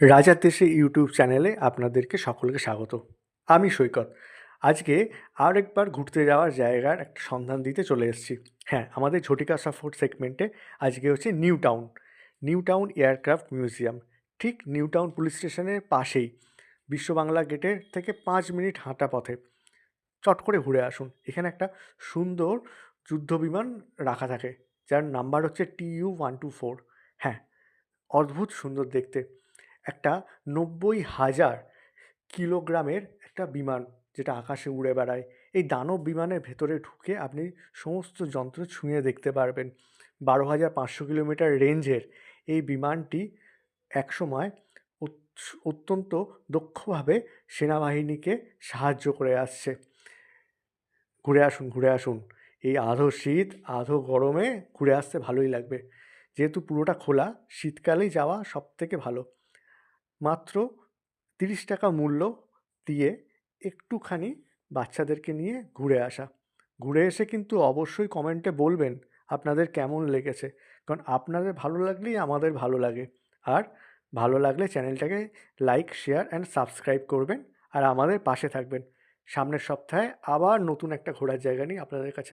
রাজার দেশে ইউটিউব চ্যানেলে আপনাদেরকে সকলকে স্বাগত। আমি সৈকত। আজকে আরেকবার ঘুরতে যাওয়ার জায়গার একটা সন্ধান দিতে চলে এসেছি। হ্যাঁ আমাদের ঝটিকা সাফোর্ট সেগমেন্টে আজকে হচ্ছে New Town New Town aircraft museum. ঠিক নিউ টাউন পুলিশ স্টেশনের পাশেই। বিশ্ব বাংলা গেটের থেকে পাঁচ মিনিট হাঁটা পথে। চট করে ঘুরে আসুন। এখানে একটা সুন্দর যুদ্ধ বিমান রাখা থাকে। যার নাম্বার হচ্ছে টিইউ ওয়ান টু ফোর হ্যাঁ অদ্ভুত সুন্দর দেখতে। একটা নব্বই হাজার কিলোগ্রামের একটা বিমান যেটা আকাশে উড়ে বেড়ায়। এই দানব বিমানের ভেতরে ঢুকে আপনি সমস্ত যন্ত্র ছুঁয়ে দেখতে পারবেন। বারো হাজার পাঁচশো কিলোমিটার রেঞ্জের এই বিমানটি একসময় অত- অত্যন্ত দক্ষভাবে সেনাবাহিনীকে সাহায্য করে আসছে। ঘুরে আসুন ঘুরে আসুন। এই আধো শীত, আধো গরমে ঘুরে আসতে ভালোই লাগবে। যেহেতু পুরোটা খোলা, শীতকালেই যাওয়া সব থেকে ভালো। মাত্র তিরিশ টাকা মূল্য দিয়ে একটুখানি বাচ্চাদেরকে নিয়ে ঘুরে আসা। ঘুরে এসে কিন্তু অবশ্যই কমেন্টে বলবেন আপনাদের কেমন লেগেছে। কারণ আপনাদের ভালো লাগলেই আমাদের ভালো লাগে। আর ভালো লাগলে চ্যানেলটাকে লাইক, শেয়ার অ্যান্ড সাবস্ক্রাইব করবেন। আর আমাদের পাশে থাকবেন। সামনের সপ্তাহে আবার নতুন একটা ঘোরার জায়গা নিয়ে আপনাদের কাছে